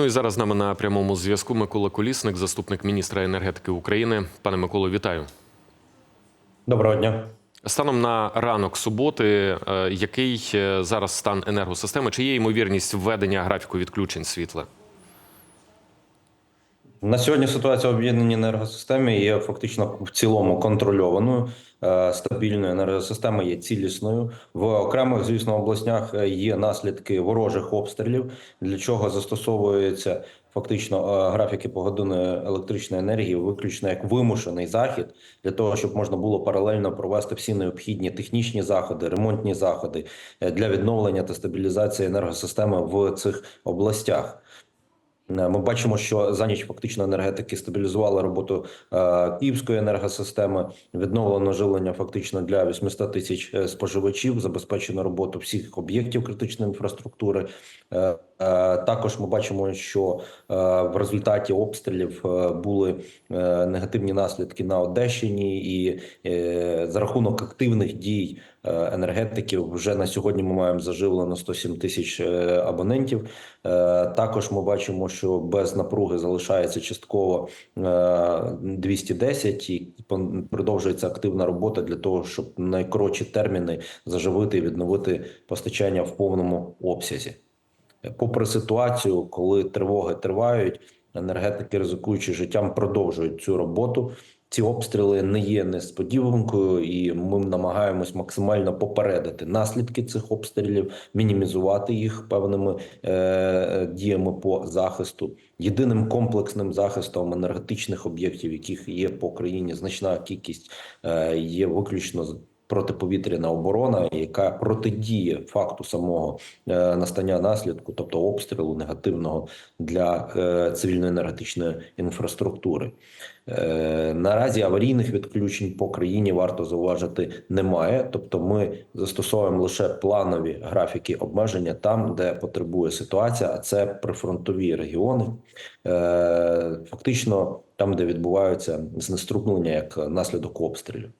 Ну і зараз з нами на прямому зв'язку Микола Колісник, заступник міністра енергетики України. Пане Миколо, вітаю. Доброго дня. Станом на ранок суботи, е, який е, зараз стан енергосистеми? Чи є ймовірність введення графіку відключень світла? На сьогодні ситуація в об'єднаній енергосистемі є фактично в цілому контрольованою. Е, Стабільною енергосистема є цілісною. В окремих, звісно, областях е, є наслідки ворожих обстрілів, для чого застосовується фактично е, графіки погодинної електричної енергії, виключно як вимушений захід, для того, щоб можна було паралельно провести всі необхідні технічні заходи, ремонтні заходи для відновлення та стабілізації енергосистеми в цих областях. Е, Ми бачимо, що за ніч фактично енергетики стабілізували роботу е, київської енергосистеми, відновлено живлення фактично для 800 тисяч е, споживачів, забезпечено роботу всіх об'єктів критичної інфраструктури. Е, Також ми бачимо, що е, в результаті обстрілів е, були негативні наслідки на Одещині, і за рахунок активних дій енергетиків вже на сьогодні ми маємо заживлено 107 тисяч абонентів. Також ми бачимо, що без напруги залишається частково е, 210 і продовжується активна робота для того, щоб найкоротші терміни заживити і відновити постачання в повному обсязі. Попри ситуацію, коли тривоги тривають, енергетики, ризикуючи життям, продовжують цю роботу. Ці обстріли не є несподіванкою, і ми намагаємось максимально попередити наслідки цих обстрілів, мінімізувати їх певними е, діями по захисту. Єдиним комплексним захистом енергетичних об'єктів, яких є по країні значна кількість, е, є виключно протиповітряна оборона, яка протидіє факту самого е, настання наслідку, тобто обстрілу негативного для е, цивільної енергетичної інфраструктури. Е, Наразі аварійних відключень по країні варто зауважити немає. Тобто, ми застосовуємо лише планові графіки обмеження там, де потребує ситуація, а це прифронтові регіони, фактично там, де відбуваються знеструмлення як наслідок обстрілів.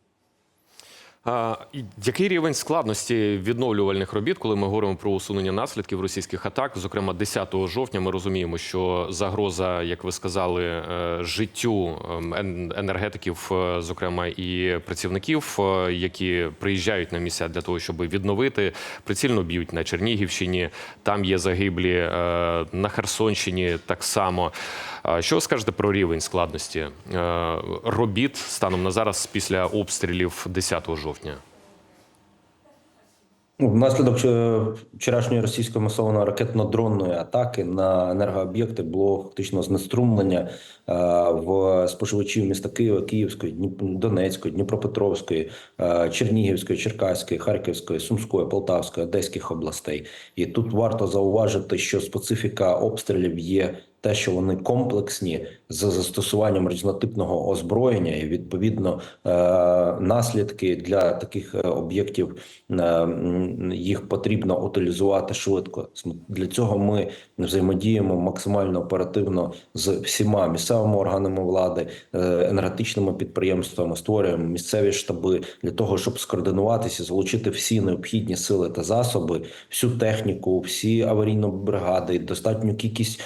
Який рівень складності відновлювальних робіт, коли ми говоримо про усунення наслідків російських атак? Зокрема, 10 жовтня ми розуміємо, що загроза, як ви сказали, е, життю ем, енергетиків, е, зокрема і працівників, е, які приїжджають на місця для того, щоб відновити, прицільно б'ють на Чернігівщині. Там є загиблі на Херсонщині. Так само. Що ви скажете про рівень складності робіт станом на зараз після обстрілів 10 жовтня? Ну, Внаслідок е, вчорашньої російської масованої ракетно-дронної атаки на енергооб'єкти було фактично знеструмлення е, в споживачів міста Києва, Київської, Донецької, Дніпропетровської, е, Чернігівської, Черкаської, Харківської, Сумської, Полтавської, Одеських областей. І тут варто зауважити, що специфіка обстрілів є те, що вони комплексні з застосуванням різнотипного озброєння, і відповідно е, наслідки для таких е, об'єктів е, їх потрібно утилізувати швидко. Для цього ми взаємодіємо максимально оперативно з всіма місцевими органами влади, енергетичними підприємствами, створюємо місцеві штаби для того, щоб скоординуватися, залучити всі необхідні сили та засоби, всю техніку, всі аварійні бригади, достатню кількість.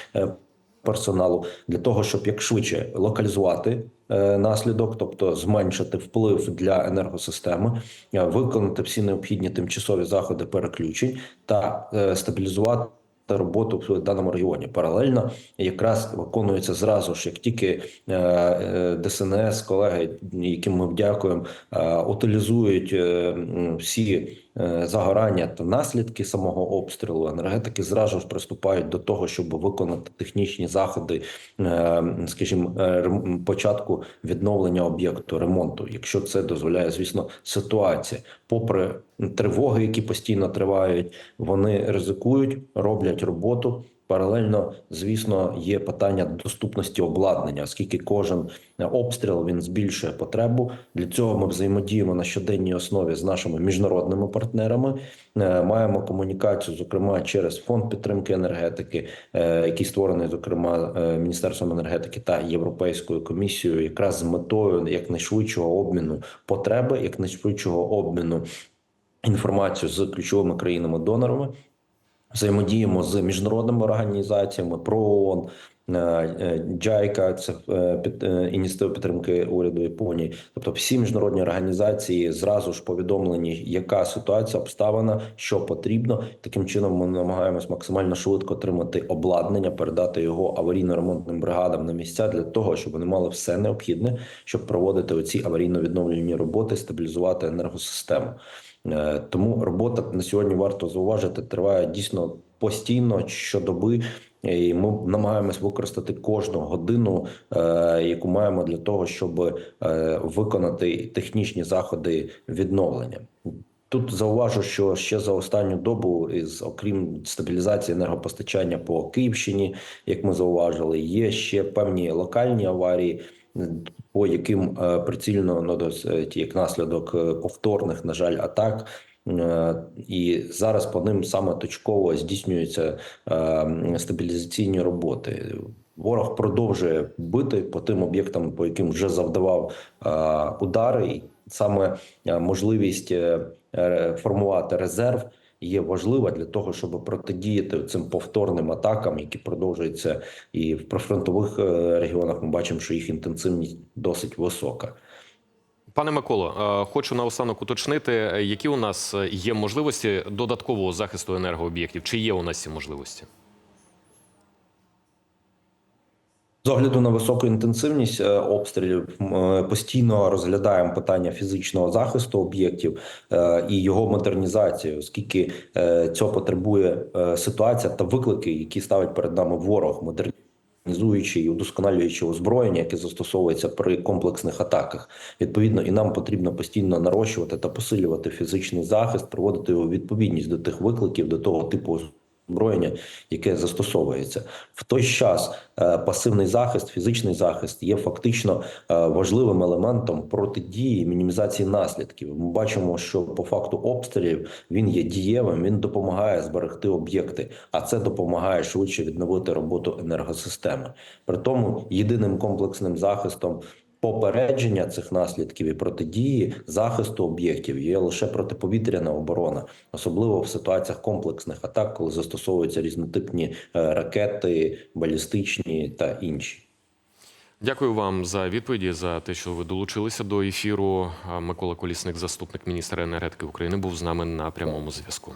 Персоналу для того, щоб як швидше локалізувати е, наслідок, тобто зменшити вплив для енергосистеми, е, виконати всі необхідні тимчасові заходи переключень та е, стабілізувати. Роботу в даному регіоні паралельно якраз виконується зразу ж, як тільки ДСНС, колеги, яким ми дякуємо, утилізують всі загорання та наслідки самого обстрілу, енергетики зразу ж приступають до того, щоб виконати технічні заходи, е, скажімо, е, початку відновлення об'єкту ремонту, якщо це дозволяє, звісно, ситуація. Попри тривоги, які постійно тривають, вони ризикують, роблять роботу. Паралельно, звісно, є питання доступності обладнання, оскільки кожен обстріл він збільшує потребу. Для цього ми взаємодіємо на щоденній основі з нашими міжнародними партнерами. Е, Маємо комунікацію, зокрема через фонд підтримки енергетики, е, який створений, зокрема, е, міністерством енергетики та європейською комісією, якраз з метою якнайшвидшого обміну потреби, якнайшвидшого обміну інформацію з ключовими країнами-донорами. Взаємодіємо з міжнародними організаціями ПРООН, е, е, це е, під- ініціатива підтримки уряду Японії. Тобто всі міжнародні організації зразу ж повідомлені, яка ситуація обставина, що потрібно. Таким чином ми намагаємось максимально швидко отримати обладнання, передати його аварійно-ремонтним бригадам на місця для того, щоб вони мали все необхідне, щоб проводити оці аварійно-відновлювальні роботи, стабілізувати енергосистему. Е, Тому робота на сьогодні варто зауважити, триває дійсно постійно щодоби. І ми намагаємось використати кожну годину, е, яку маємо для того, щоб е, виконати технічні заходи відновлення. Тут зауважу, що ще за останню добу, із окрім стабілізації енергопостачання по Київщині, як ми зауважили, є ще певні локальні аварії, по яким е, прицільно ну, досить, як наслідок е, повторних, на жаль, атак. Е, І зараз по ним саме точково здійснюються е, стабілізаційні роботи. Ворог продовжує бити по тим об'єктам, по яким вже завдавав е, удари. Саме е, можливість е, е, формувати резерв є важлива для того, щоб протидіяти цим повторним атакам, які продовжуються і в прифронтових е, регіонах. Ми бачимо, що їх інтенсивність досить висока. Пане Миколо, е, хочу наостанок уточнити, е, які у нас є можливості додаткового захисту енергооб'єктів. Чи є у нас ці можливості? З огляду на високу інтенсивність е, обстрілів м, е, постійно розглядаємо питання фізичного захисту об'єктів е, і його модернізації, оскільки цього потребує ситуація та виклики, які ставить перед нами ворог, модернізуючи і удосконалюючи озброєння, яке застосовується при комплексних атаках. Відповідно, і нам потрібно постійно нарощувати та посилювати фізичний захист, приводити його відповідність до тих викликів, до того типу озброєння, яке застосовується в той час. е, Пасивний захист, фізичний захист є фактично е, важливим елементом протидії мінімізації наслідків. Ми бачимо, що по факту обстрілів він є дієвим, він допомагає зберегти об'єкти, а це допомагає швидше відновити роботу енергосистеми. При тому єдиним комплексним захистом. Попередження цих наслідків і протидії захисту об'єктів є лише протиповітряна оборона, особливо в ситуаціях комплексних атак, коли застосовуються різнотипні е, ракети, балістичні та інші. Дякую вам за відповіді за те, що ви долучилися до ефіру. Микола Колісник, заступник міністра енергетики України, був з нами на прямому зв'язку.